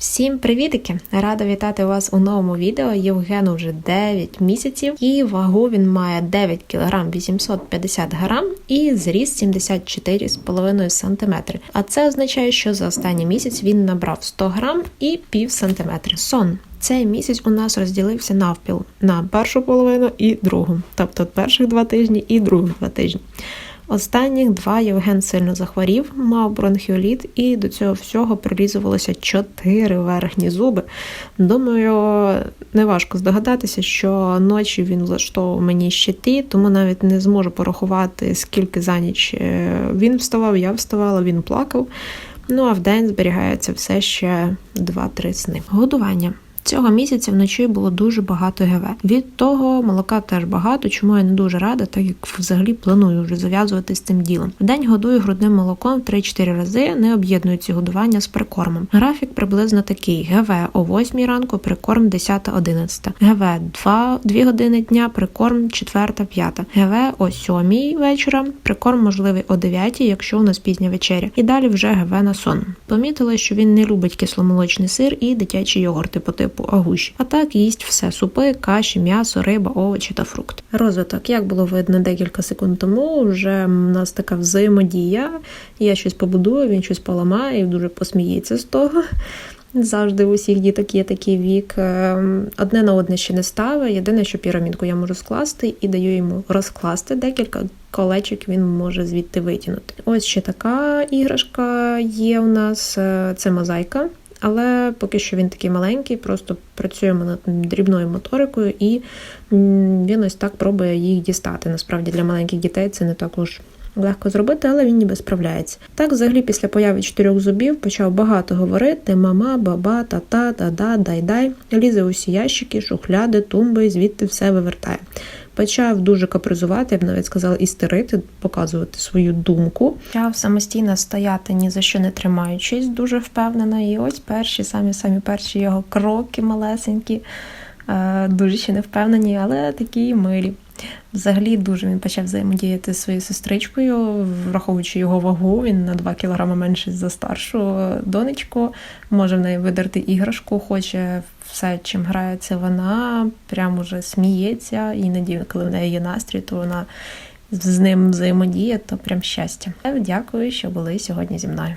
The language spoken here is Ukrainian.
Всім привітики! Рада вітати вас у новому відео. Євгену вже 9 місяців і вагу він має 9 кг 850 грам і зріст 74,5 см. А це означає, що за останній місяць він набрав 100 грам і пів сантиметра. Сон. Цей місяць у нас розділився навпіл на першу половину і другу, тобто перших два тижні і других два тижні. Останніх два Євген сильно захворів, мав бронхіоліт, і до цього всього прилізувалося чотири верхні зуби. Думаю, неважко здогадатися, що ночі він влаштовував мені щиті, тому навіть не зможу порахувати, скільки за ніч е, він вставав, я вставала, він плакав. Ну а в день зберігається все ще 2-3 сни. Годування. Цього місяця вночі було дуже багато ГВ. Від того молока теж багато, чому я не дуже рада, так як взагалі планую вже зав'язувати з цим ділом. В день годую грудним молоком 3-4 рази, не об'єдную ці годування з прикормом. Графік приблизно такий: ГВ о 8 ранку, прикорм 10-11. ГВ 2, 2 години дня, прикорм 4-5. ГВ о 7 вечора, прикорм можливий о 9, якщо у нас пізня вечеря. І далі вже ГВ на сон. Помітила, що він не любить кисломолочний сир і дитячі йогурти по типу агуші. А так їсть все: супи, каші, м'ясо, риба, овочі та фрукти. Розвиток, як було видно декілька секунд тому, вже в нас така взаємодія. Я щось побудую, він щось поламає і дуже посміється з того. Завжди у всіх діток є такий вік. Ем, Одне на одне ще не ставить. Єдине, що пірамідку я можу скласти і даю йому розкласти декілька колечок він може звідти витягнути. Ось ще така іграшка є у нас. е, Це мозаїка. Але поки що він такий маленький, просто працюємо над дрібною моторикою, і він ось так пробує їх дістати. Насправді для маленьких дітей це не також легко зробити, але він ніби справляється. Так, взагалі, після появи чотирьох зубів почав багато говорити: мама, баба, тата, дада, дай-дай. Лізе усі ящики, шухляди, тумби, звідти все вивертає. Почав дуже капризувати, я б навіть сказала, істерити, показувати свою думку. Почав самостійно стояти, ні за що не тримаючись, дуже впевнена. І ось перші, самі самі перші його кроки малесенькі, е, дуже ще не впевнені, але такі милі. Взагалі дуже він почав взаємодіяти зі своєю сестричкою, враховуючи його вагу, він на 2 кг менший за старшу донечку, може в неї видерти іграшку, хоче все, чим грається вона, прямо вже сміється. Іноді, коли в неї є настрій, то вона з ним взаємодіє, то прям щастя. Дякую, що були сьогодні зі мною.